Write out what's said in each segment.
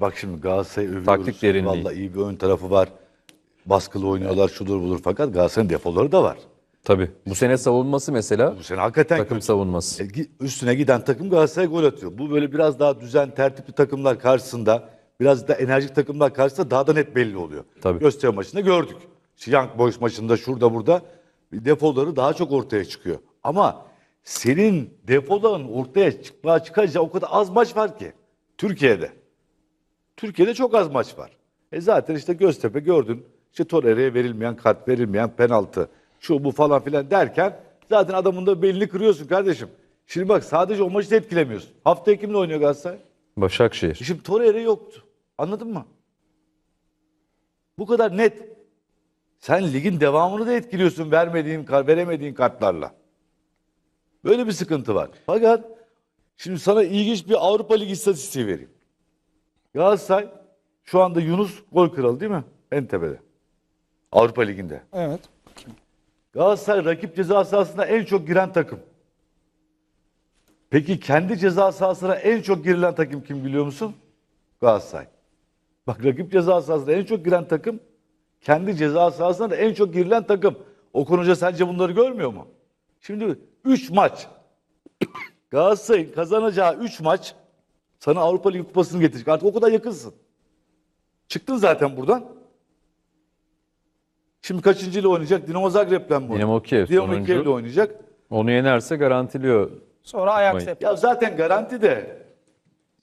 Bak şimdi Galatasaray övüyoruz. Taktik derinliği. Vallahi iyi bir ön tarafı var. Baskılı oynuyorlar, şudur budur. Fakat Galatasaray'ın defoları da var. Tabii. Bu sene savunması mesela Bu sene hakikaten takım kötü. savunması. E, Üstüne giden takım Galatasaray gol atıyor. Bu böyle biraz daha düzen, tertipli takımlar karşısında, biraz da enerjik takımlar karşısında daha da net belli oluyor. Tabii. Gösteri maçında gördük. Young Boys maçında şurada burada defoları daha çok ortaya çıkıyor. Ama senin defoların ortaya çıkmaya çıkacağı o kadar az maç var ki Türkiye'de. Türkiye'de çok az maç var. E zaten işte Göztepe gördün. İşte Torreira'ya verilmeyen kart, verilmeyen penaltı, şu bu falan filan derken zaten adamın da belini kırıyorsun kardeşim. Şimdi bak sadece o maçı da etkilemiyorsun. Haftaya kimle oynuyor Galatasaray? Başakşehir. Şimdi Torreira yoktu. Anladın mı? Bu kadar net. Sen ligin devamını da etkiliyorsun vermediğin, veremediğin kartlarla. Böyle bir sıkıntı var. Fakat şimdi sana ilginç bir Avrupa Ligi istatistiği vereyim. Galatasaray şu anda Yunus gol kralı değil mi? En tepede. Avrupa Ligi'nde. Evet. Galatasaray rakip ceza sahasına en çok giren takım. Peki kendi ceza sahasına en çok girilen takım kim biliyor musun? Galatasaray. Bak rakip ceza sahasına en çok giren takım, kendi ceza sahasına da en çok girilen takım. Okan Hoca sence bunları görmüyor mu? Şimdi 3 maç. Galatasaray'ın kazanacağı 3 maç sana Avrupa Ligi kupasını getirecek. Artık o kadar yakınsın. Çıktın zaten buradan. Şimdi kaçıncıyla oynayacak? Dinamo Zagreb'le mi oynayacak? Dinamo Kiev Dinamo. Kiev'le oynayacak. Onu yenerse garantiliyor. Sonra Ajax hep. Ya zaten garanti de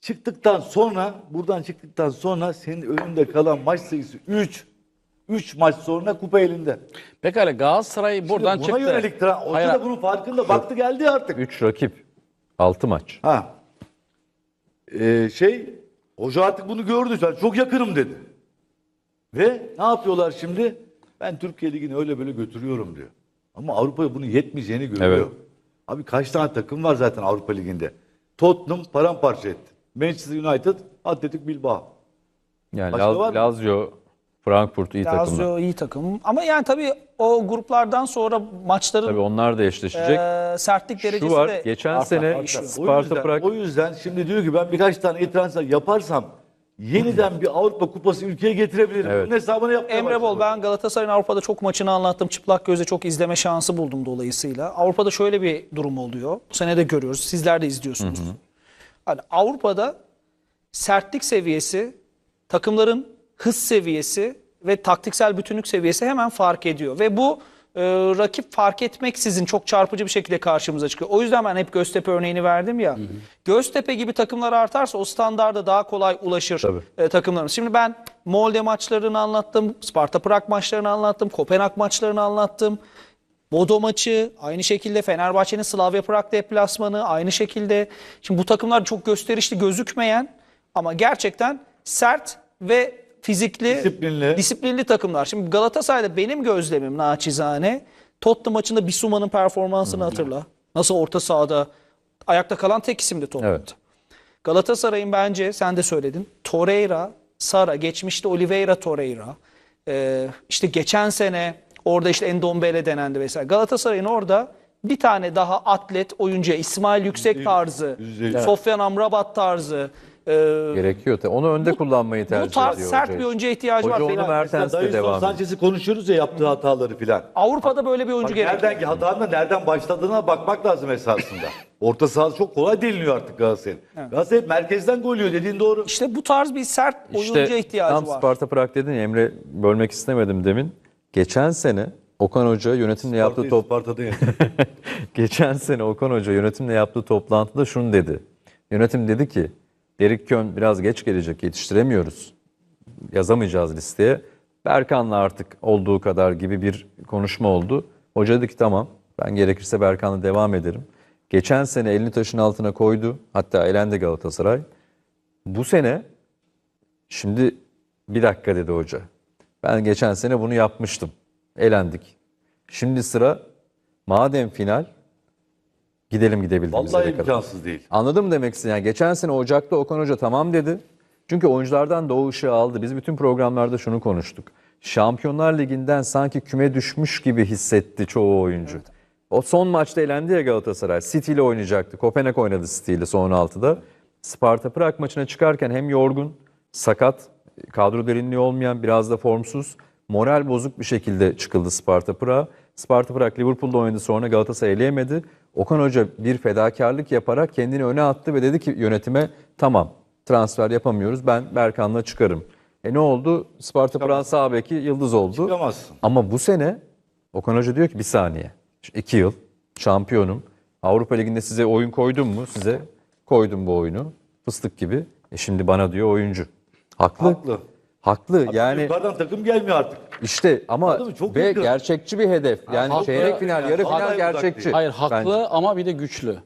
çıktıktan sonra buradan çıktıktan sonra senin önünde kalan maç sayısı 3. 3 maç sonra kupa elinde. Pekala Galatasaray buradan Buna çıktı. yönelik tra- Hoca Hayır, da bunun farkında. Baktı geldi artık. 3 rakip. 6 maç. Ha. Ee, şey hoca artık bunu gördü. Ben çok yakınım dedi. Ve ne yapıyorlar şimdi? Ben Türkiye Ligi'ni öyle böyle götürüyorum diyor. Ama Avrupa'ya bunun yetmeyeceğini görüyor. Evet. Abi kaç tane takım var zaten Avrupa Ligi'nde? Tottenham paramparça etti. Manchester United, Atletik Bilbao. Yani Başka Laz-? Lazio, Frankfurt iyi takımlar. Lazio iyi takım. Ama yani tabii o gruplardan sonra maçların Tabii onlar da eşleşecek. e, sertlik derecesi Şu var, de geçen sene değişiyor. O Sparta yüzden, Prag o yüzden şimdi diyor ki ben birkaç tane iyi transfer yaparsam yeniden bir Avrupa Kupası ülkeye getirebilirim. Evet. Bunun hesabını yapmaya Emre Bol ben Galatasaray'ın Avrupa'da çok maçını anlattım. Çıplak gözle çok izleme şansı buldum dolayısıyla. Avrupa'da şöyle bir durum oluyor. Bu sene de görüyoruz. Sizler de izliyorsunuz. Hani Avrupa'da sertlik seviyesi, takımların hız seviyesi ve taktiksel bütünlük seviyesi hemen fark ediyor. Ve bu e, rakip fark etmeksizin çok çarpıcı bir şekilde karşımıza çıkıyor. O yüzden ben hep Göztepe örneğini verdim ya. Göztepe gibi takımlar artarsa o standarda daha kolay ulaşır Tabii. e, takımlarımız. Şimdi ben Molde maçlarını anlattım, Sparta Prag maçlarını anlattım, Kopenhag maçlarını anlattım. Bodo maçı, aynı şekilde Fenerbahçe'nin Slavia Prag deplasmanı, aynı şekilde. Şimdi bu takımlar çok gösterişli gözükmeyen ama gerçekten sert ve fizikli, Disiplinli. disiplinli takımlar. Şimdi Galatasaray'da benim gözlemim naçizane. Tottenham maçında Bissouma'nın performansını hatırla. Nasıl orta sahada ayakta kalan tek isimdi Tottenham'da. Evet. Galatasaray'ın bence sen de söyledin. Torreira, Sara, geçmişte Oliveira Torreira. Ee, işte geçen sene orada işte Endombele denendi vesaire. Galatasaray'ın orada bir tane daha atlet oyuncuya İsmail Yüksek tarzı. Sofyan Amrabat tarzı, e, gerekiyor. Onu önde kullanmayı tercih bu tarz ediyor sert hoca. bir oyuncuya ihtiyacı Hoca var. onu Fener- Mertens'te Davinson devam ediyor. Sanchez'i konuşuyoruz ya yaptığı hataları filan. Avrupa'da böyle bir oyuncu Bak gerekiyor. nereden ki hatanın da nereden başladığına bakmak lazım esasında. Orta saha çok kolay deliniyor artık Galatasaray'ın. Galatasaray hep merkezden gol yiyor dediğin doğru. İşte bu tarz bir sert oyuncuya İşte ihtiyacı tam var. Sparta Prag dedin ya, Emre bölmek istemedim demin. Geçen sene Okan Hoca yönetimle yaptığı top Sparta'da yani. Geçen sene Okan Hoca yönetimle yaptığı toplantıda şunu dedi. Yönetim dedi ki Derik Kön biraz geç gelecek yetiştiremiyoruz. Yazamayacağız listeye. Berkan'la artık olduğu kadar gibi bir konuşma oldu. Hoca dedi ki tamam ben gerekirse Berkan'la devam ederim. Geçen sene elini taşın altına koydu. Hatta elendi Galatasaray. Bu sene şimdi bir dakika dedi hoca. Ben geçen sene bunu yapmıştım. Elendik. Şimdi sıra madem final gidelim gidebildiğimiz Vallahi yere kadar. imkansız değil. Anladım demek istedim. Yani geçen sene Ocak'ta Okan Hoca tamam dedi. Çünkü oyunculardan da o ışığı aldı. Biz bütün programlarda şunu konuştuk. Şampiyonlar Ligi'nden sanki küme düşmüş gibi hissetti çoğu oyuncu. O son maçta elendi ya Galatasaray. City ile oynayacaktı. Kopenhag oynadı City ile son 16'da. Sparta Prag maçına çıkarken hem yorgun sakat, kadro derinliği olmayan, biraz da formsuz, moral bozuk bir şekilde çıkıldı Sparta Prag. Sparta Prag Liverpool'da oynadı sonra Galatasaray eleyemedi. Okan Hoca bir fedakarlık yaparak kendini öne attı ve dedi ki yönetime tamam transfer yapamıyoruz ben Berkan'la çıkarım. E ne oldu? Sparta Prag sağ beki yıldız oldu. Çıkamazsın. Ama bu sene Okan Hoca diyor ki bir saniye. İki yıl şampiyonum. Avrupa Ligi'nde size oyun koydum mu? Size koydum bu oyunu. Fıstık gibi. E şimdi bana diyor oyuncu. Haklı. Haklı. Haklı. Yani Yukarıdan takım gelmiyor artık. işte ama Anladın mı? Çok ve yakın. gerçekçi bir hedef. Yani haklı. çeyrek final, yarı final uzak gerçekçi. değil. Hayır haklı Bence. ama bir de güçlü.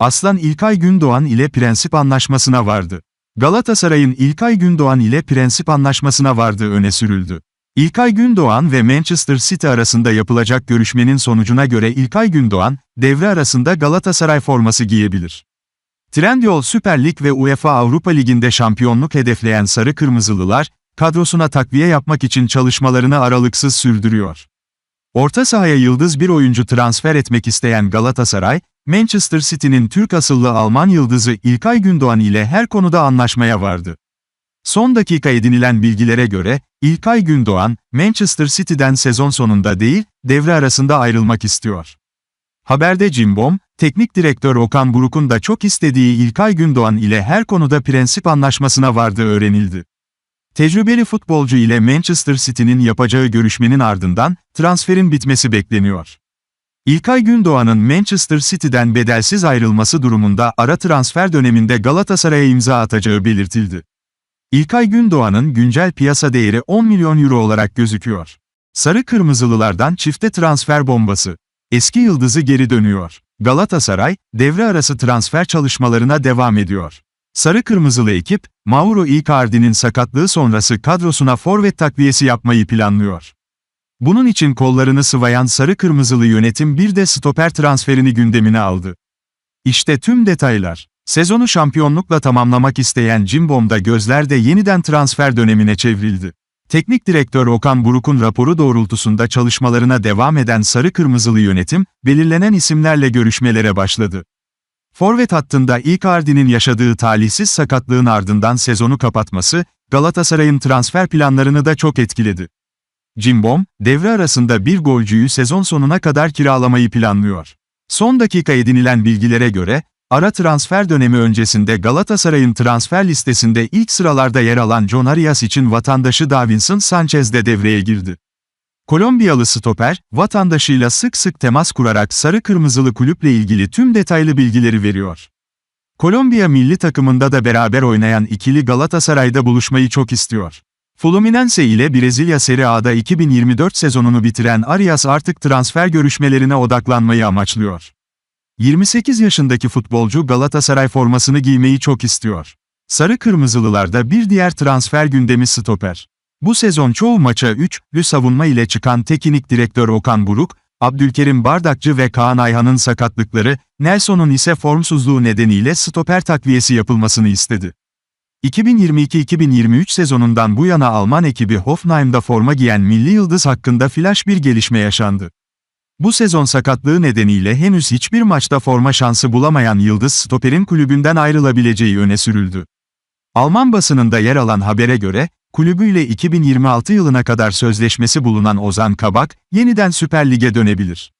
Aslan İlkay Gündoğan ile prensip anlaşmasına vardı. Galatasaray'ın İlkay Gündoğan ile prensip anlaşmasına vardığı öne sürüldü. İlkay Gündoğan ve Manchester City arasında yapılacak görüşmenin sonucuna göre İlkay Gündoğan, devre arasında Galatasaray forması giyebilir. Trendyol Süper Lig ve UEFA Avrupa Ligi'nde şampiyonluk hedefleyen Sarı Kırmızılılar, kadrosuna takviye yapmak için çalışmalarını aralıksız sürdürüyor. Orta sahaya yıldız bir oyuncu transfer etmek isteyen Galatasaray, Manchester City'nin Türk asıllı Alman yıldızı İlkay Gündoğan ile her konuda anlaşmaya vardı. Son dakika edinilen bilgilere göre, İlkay Gündoğan, Manchester City'den sezon sonunda değil, devre arasında ayrılmak istiyor. Haberde Cimbom, teknik direktör Okan Buruk'un da çok istediği İlkay Gündoğan ile her konuda prensip anlaşmasına vardığı öğrenildi. Tecrübeli futbolcu ile Manchester City'nin yapacağı görüşmenin ardından, transferin bitmesi bekleniyor. İlkay Gündoğan'ın Manchester City'den bedelsiz ayrılması durumunda ara transfer döneminde Galatasaray'a imza atacağı belirtildi. İlkay Gündoğan'ın güncel piyasa değeri 10 milyon euro olarak gözüküyor. Sarı Kırmızılılardan çifte transfer bombası. Eski yıldızı geri dönüyor. Galatasaray, devre arası transfer çalışmalarına devam ediyor. Sarı Kırmızılı ekip, Mauro Icardi'nin sakatlığı sonrası kadrosuna forvet takviyesi yapmayı planlıyor. Bunun için kollarını sıvayan Sarı Kırmızılı yönetim bir de stoper transferini gündemine aldı. İşte tüm detaylar. Sezonu şampiyonlukla tamamlamak isteyen Cimbom'da gözler de yeniden transfer dönemine çevrildi. Teknik direktör Okan Buruk'un raporu doğrultusunda çalışmalarına devam eden Sarı Kırmızılı yönetim, belirlenen isimlerle görüşmelere başladı. Forvet hattında Icardi'nin yaşadığı talihsiz sakatlığın ardından sezonu kapatması, Galatasaray'ın transfer planlarını da çok etkiledi. Cimbom, devre arasında bir golcüyü sezon sonuna kadar kiralamayı planlıyor. Son dakika edinilen bilgilere göre, ara transfer dönemi öncesinde Galatasaray'ın transfer listesinde ilk sıralarda yer alan John Arias için vatandaşı Davinson Sanchez de devreye girdi. Kolombiyalı stoper, vatandaşıyla sık sık temas kurarak sarı kırmızılı kulüple ilgili tüm detaylı bilgileri veriyor. Kolombiya milli takımında da beraber oynayan ikili Galatasaray'da buluşmayı çok istiyor. Fluminense ile Brezilya Serie A'da 2024 sezonunu bitiren Arias artık transfer görüşmelerine odaklanmayı amaçlıyor. 28 yaşındaki futbolcu Galatasaray formasını giymeyi çok istiyor. Sarı Kırmızılılarda bir diğer transfer gündemi stoper. Bu sezon çoğu maça 3'lü savunma ile çıkan teknik direktör Okan Buruk, Abdülkerim Bardakçı ve Kaan Ayhan'ın sakatlıkları, Nelson'un ise formsuzluğu nedeniyle stoper takviyesi yapılmasını istedi. 2022-2023 sezonundan bu yana Alman ekibi Hoffenheim'da forma giyen milli yıldız hakkında flash bir gelişme yaşandı. Bu sezon sakatlığı nedeniyle henüz hiçbir maçta forma şansı bulamayan Yıldız stoperin kulübünden ayrılabileceği öne sürüldü. Alman basınında yer alan habere göre, kulübüyle 2026 yılına kadar sözleşmesi bulunan Ozan Kabak, yeniden Süper Lig'e dönebilir.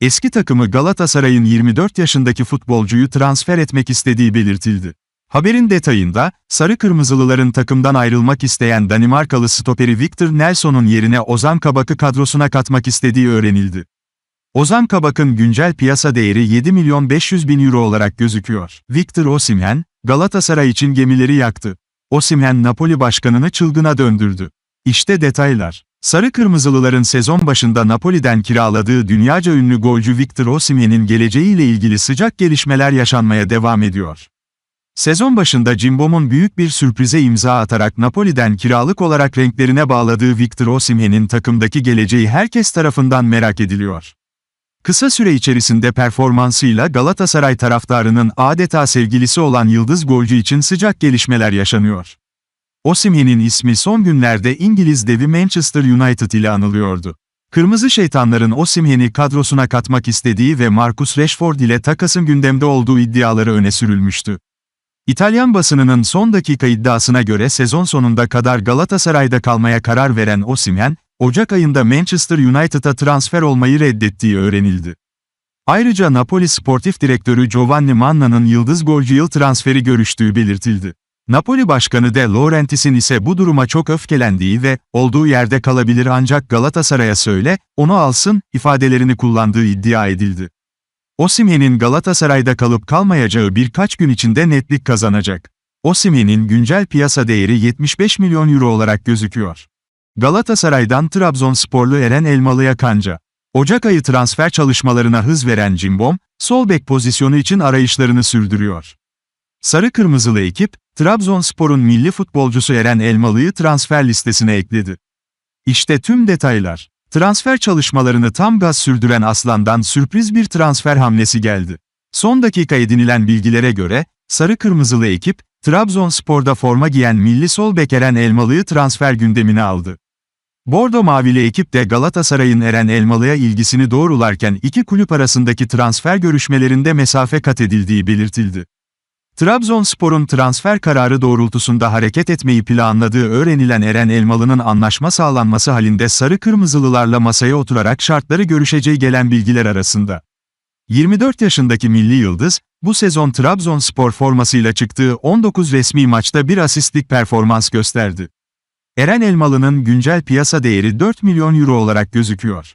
Eski takımı Galatasaray'ın 24 yaşındaki futbolcuyu transfer etmek istediği belirtildi. Haberin detayında, Sarı Kırmızılıların takımdan ayrılmak isteyen Danimarkalı stoperi Victor Nelson'un yerine Ozan Kabak'ı kadrosuna katmak istediği öğrenildi. Ozan Kabak'ın güncel piyasa değeri 7 milyon 500 bin euro olarak gözüküyor. Victor Osimhen, Galatasaray için gemileri yaktı. Osimhen Napoli başkanını çılgına döndürdü. İşte detaylar. Sarı Kırmızılıların sezon başında Napoli'den kiraladığı dünyaca ünlü golcü Victor Osimhen'in geleceğiyle ilgili sıcak gelişmeler yaşanmaya devam ediyor. Sezon başında Cimbom'un büyük bir sürprize imza atarak Napoli'den kiralık olarak renklerine bağladığı Victor Osimhen'in takımdaki geleceği herkes tarafından merak ediliyor. Kısa süre içerisinde performansıyla Galatasaray taraftarının adeta sevgilisi olan yıldız golcü için sıcak gelişmeler yaşanıyor. Osimhen'in ismi son günlerde İngiliz devi Manchester United ile anılıyordu. Kırmızı Şeytanların Osimhen'i kadrosuna katmak istediği ve Marcus Rashford ile takasın gündemde olduğu iddiaları öne sürülmüştü. İtalyan basınının son dakika iddiasına göre sezon sonunda kadar Galatasaray'da kalmaya karar veren Osimhen, Ocak ayında Manchester United'a transfer olmayı reddettiği öğrenildi. Ayrıca Napoli Sportif Direktörü Giovanni Manna'nın yıldız golcü yıl transferi görüştüğü belirtildi. Napoli Başkanı De Laurentiis'in ise bu duruma çok öfkelendiği ve olduğu yerde kalabilir ancak Galatasaray'a söyle, onu alsın ifadelerini kullandığı iddia edildi. Osimhen'in Galatasaray'da kalıp kalmayacağı birkaç gün içinde netlik kazanacak. Osimhen'in güncel piyasa değeri 75 milyon euro olarak gözüküyor. Galatasaray'dan Trabzonsporlu Eren Elmalı'ya kanca. Ocak ayı transfer çalışmalarına hız veren Cimbom, sol bek pozisyonu için arayışlarını sürdürüyor. Sarı Kırmızılı ekip, Trabzonspor'un milli futbolcusu Eren Elmalı'yı transfer listesine ekledi. İşte tüm detaylar. Transfer çalışmalarını tam gaz sürdüren Aslan'dan sürpriz bir transfer hamlesi geldi. Son dakika edinilen bilgilere göre, Sarı Kırmızılı ekip, Trabzonspor'da forma giyen milli sol bek Eren Elmalı'yı transfer gündemine aldı. Bordo Mavili ekip de Galatasaray'ın Eren Elmalı'ya ilgisini doğrularken iki kulüp arasındaki transfer görüşmelerinde mesafe kat edildiği belirtildi. Trabzonspor'un transfer kararı doğrultusunda hareket etmeyi planladığı öğrenilen Eren Elmalı'nın anlaşma sağlanması halinde sarı kırmızılılarla masaya oturarak şartları görüşeceği gelen bilgiler arasında. 24 yaşındaki milli yıldız, bu sezon Trabzonspor formasıyla çıktığı 19 resmi maçta bir asistlik performans gösterdi. Eren Elmalı'nın güncel piyasa değeri 4 milyon euro olarak gözüküyor.